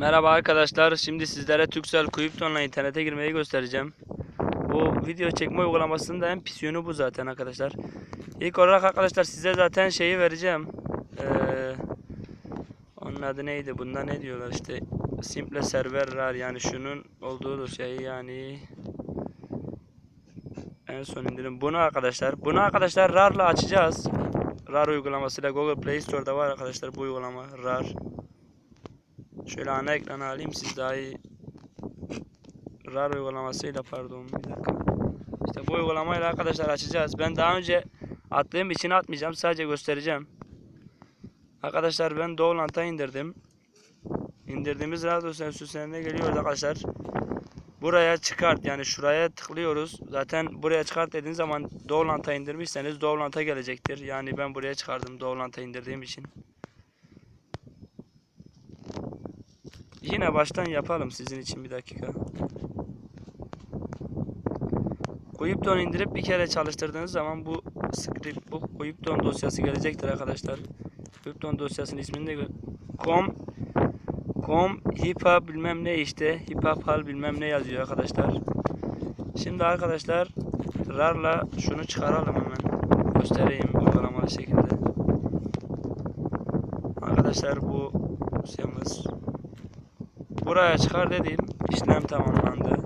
Merhaba arkadaşlar. Şimdi sizlere Turkcell Kuyupton'la internete girmeyi göstereceğim. Bu video çekme uygulamasının da en pis yönü bu zaten arkadaşlar. İlk olarak arkadaşlar size zaten şeyi vereceğim. Ee, onun adı neydi? Bunda ne diyorlar işte. Simple server rar yani şunun olduğu şey yani. En son indirim. Bunu arkadaşlar. Bunu arkadaşlar RAR'la açacağız. RAR uygulamasıyla Google Play Store'da var arkadaşlar bu uygulama RAR. Şöyle ana ekranı alayım siz daha iyi RAR uygulamasıyla pardon bir dakika. İşte bu uygulamayla arkadaşlar açacağız. Ben daha önce attığım için atmayacağım. Sadece göstereceğim. Arkadaşlar ben Doğulant'a indirdim. İndirdiğimiz radyo sensörlerine geliyoruz arkadaşlar. Buraya çıkart yani şuraya tıklıyoruz. Zaten buraya çıkart dediğiniz zaman Doğulant'a indirmişseniz Doğulant'a gelecektir. Yani ben buraya çıkardım Doğulant'a indirdiğim için. Yine baştan yapalım sizin için bir dakika. Kuyupton indirip bir kere çalıştırdığınız zaman bu script bu Kuyupton dosyası gelecektir arkadaşlar. Kuyupton dosyasının ismini de com com hipa bilmem ne işte hipapal bilmem ne yazıyor arkadaşlar. Şimdi arkadaşlar RAR'la şunu çıkaralım hemen. Göstereyim uygulamalı şekilde. Arkadaşlar bu dosyamız Buraya çıkar dediğim işlem tamamlandı.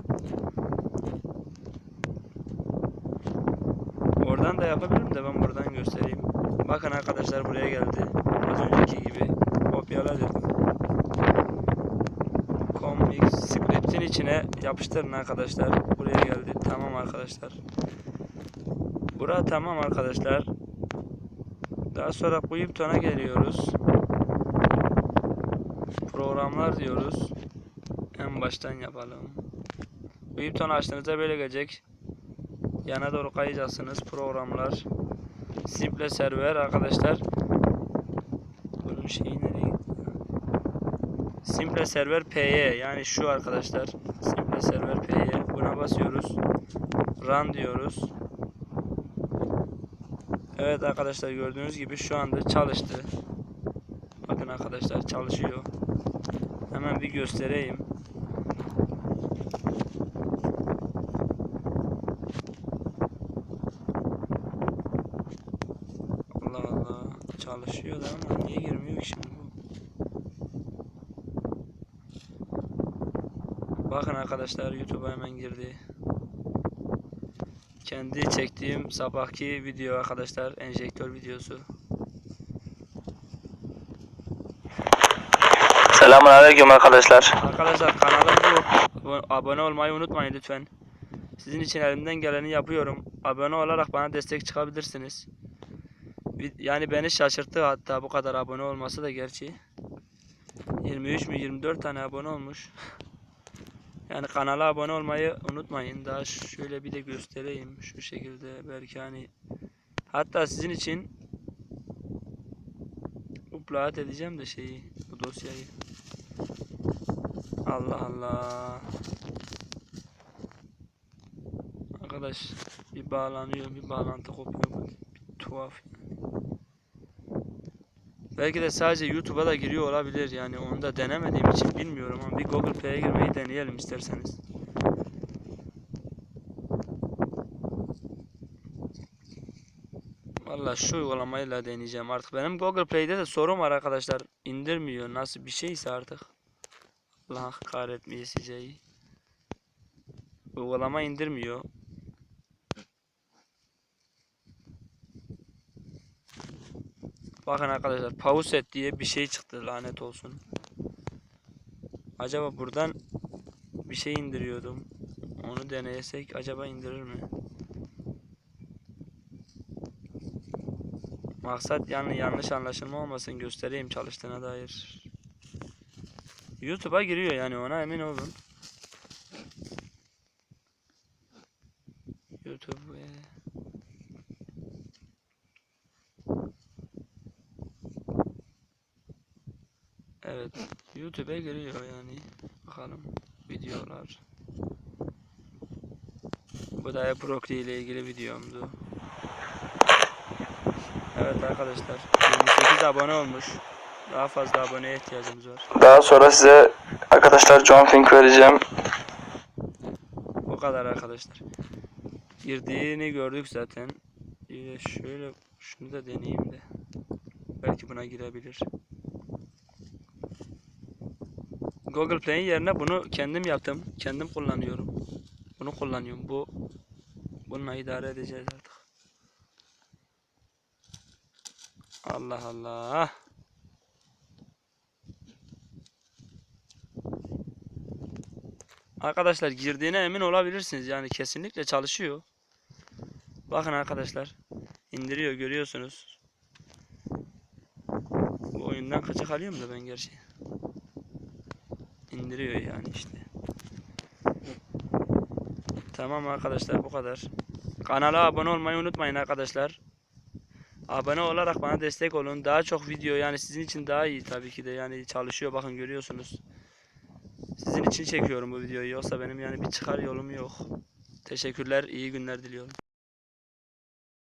Oradan da yapabilirim de ben buradan göstereyim. Bakın arkadaşlar buraya geldi. Az önceki gibi kopyala dedim. Comic script'in içine yapıştırın arkadaşlar. Buraya geldi. Tamam arkadaşlar. Bura tamam arkadaşlar. Daha sonra Kuyupton'a geliyoruz. Programlar diyoruz. En baştan yapalım. Kuyupton açtığınızda böyle gelecek. Yana doğru kayacaksınız. Programlar. Simple server arkadaşlar. Bunun şeyi nereye? Simple server PY yani şu arkadaşlar. Simple server PY. Buna basıyoruz. Run diyoruz. Evet arkadaşlar gördüğünüz gibi şu anda çalıştı. Bakın arkadaşlar çalışıyor. Hemen bir göstereyim. Allah Allah çalışıyor da ama niye girmiyor ki şimdi bu? Bakın arkadaşlar YouTube'a hemen girdi. Kendi çektiğim sabahki video arkadaşlar enjektör videosu. Selamun aleyküm arkadaşlar. Arkadaşlar. Abo- Abone olmayı unutmayın lütfen. Sizin için elimden geleni yapıyorum. Abone olarak bana destek çıkabilirsiniz. Yani beni şaşırttı hatta bu kadar abone olması da gerçi. 23 mü 24 tane abone olmuş. Yani kanala abone olmayı unutmayın. Daha şöyle bir de göstereyim şu şekilde belki hani hatta sizin için upload edeceğim de şeyi bu dosyayı. Allah Allah. Arkadaş bir bağlanıyor bir bağlantı kopuyor. bak. Tuhaf. Belki de sadece YouTube'a da giriyor olabilir yani onu da denemediğim için bilmiyorum ama bir Google Play'e girmeyi deneyelim isterseniz. Valla şu uygulamayla deneyeceğim artık. Benim Google Play'de de sorun var arkadaşlar. İndirmiyor nasıl bir şeyse artık. Allah kahretmeyeceği. Uygulama indirmiyor. Bakın arkadaşlar Pauset diye bir şey çıktı lanet olsun. Acaba buradan bir şey indiriyordum. Onu deneyesek acaba indirir mi? Maksat yani yanlış anlaşılma olmasın göstereyim çalıştığına dair. YouTube'a giriyor yani ona emin olun. YouTube Evet, YouTube'a giriyor yani. Bakalım videolar. Bu da Aprokri ile ilgili videomdu. Evet arkadaşlar, 28 abone olmuş. Daha fazla aboneye ihtiyacımız var. Daha sonra size arkadaşlar jumping vereceğim. O kadar arkadaşlar. Girdiğini gördük zaten. Ee, şöyle şunu da deneyeyim de. Belki buna girebilir. Google Play'in yerine bunu kendim yaptım. Kendim kullanıyorum. Bunu kullanıyorum. Bu bununla idare edeceğiz artık. Allah Allah. Arkadaşlar girdiğine emin olabilirsiniz. Yani kesinlikle çalışıyor. Bakın arkadaşlar. indiriyor görüyorsunuz. Bu oyundan kaçak alıyorum da ben gerçi. İndiriyor yani işte. Tamam arkadaşlar bu kadar. Kanala abone olmayı unutmayın arkadaşlar. Abone olarak bana destek olun. Daha çok video yani sizin için daha iyi tabii ki de yani çalışıyor bakın görüyorsunuz. Sizin için çekiyorum bu videoyu. Yoksa benim yani bir çıkar yolum yok. Teşekkürler, iyi günler diliyorum.